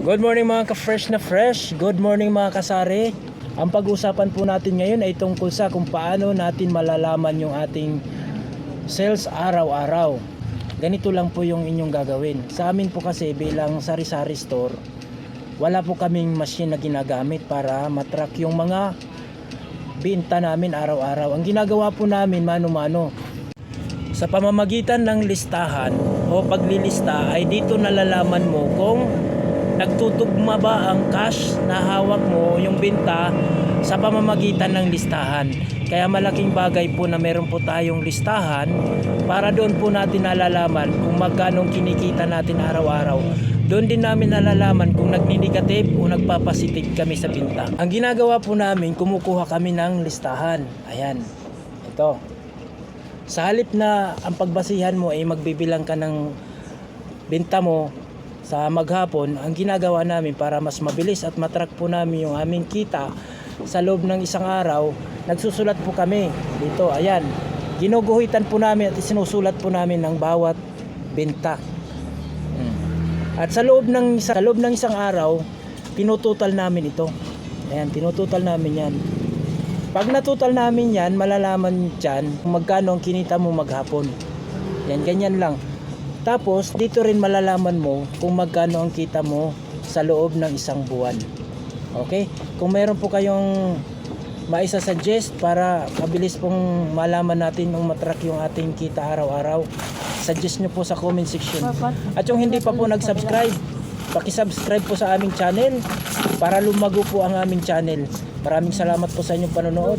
Good morning mga ka-fresh na fresh. Good morning mga kasari. Ang pag-usapan po natin ngayon ay tungkol sa kung paano natin malalaman yung ating sales araw-araw. Ganito lang po yung inyong gagawin. Sa amin po kasi bilang sari-sari store, wala po kaming machine na ginagamit para matrack yung mga binta namin araw-araw. Ang ginagawa po namin mano-mano. Sa pamamagitan ng listahan o paglilista ay dito nalalaman mo kung nagtutugma ba ang cash na hawak mo yung binta sa pamamagitan ng listahan. Kaya malaking bagay po na meron po tayong listahan para doon po natin nalalaman kung magkano kinikita natin araw-araw. Doon din namin nalalaman kung nagni-negative o nagpapasitive kami sa binta. Ang ginagawa po namin, kumukuha kami ng listahan. Ayan. Ito. Sa halip na ang pagbasihan mo ay magbibilang ka ng binta mo sa maghapon, ang ginagawa namin para mas mabilis at matrack po namin yung aming kita sa loob ng isang araw, nagsusulat po kami dito. Ayan, ginuguhitan po namin at sinusulat po namin ng bawat binta. Mm. At sa loob ng sa loob ng isang araw, tinututal namin ito. Ayan, tinututal namin 'yan. Pag natutal namin 'yan, malalaman diyan magkano ang kinita mo maghapon. Yan, ganyan lang. Tapos, dito rin malalaman mo kung magkano ang kita mo sa loob ng isang buwan. Okay? Kung meron po kayong maisa-suggest para mabilis pong malaman natin kung matrack yung ating kita araw-araw, suggest nyo po sa comment section. At yung hindi pa po nag-subscribe, paki-subscribe po sa aming channel para lumago po ang aming channel. Maraming salamat po sa inyong panonood.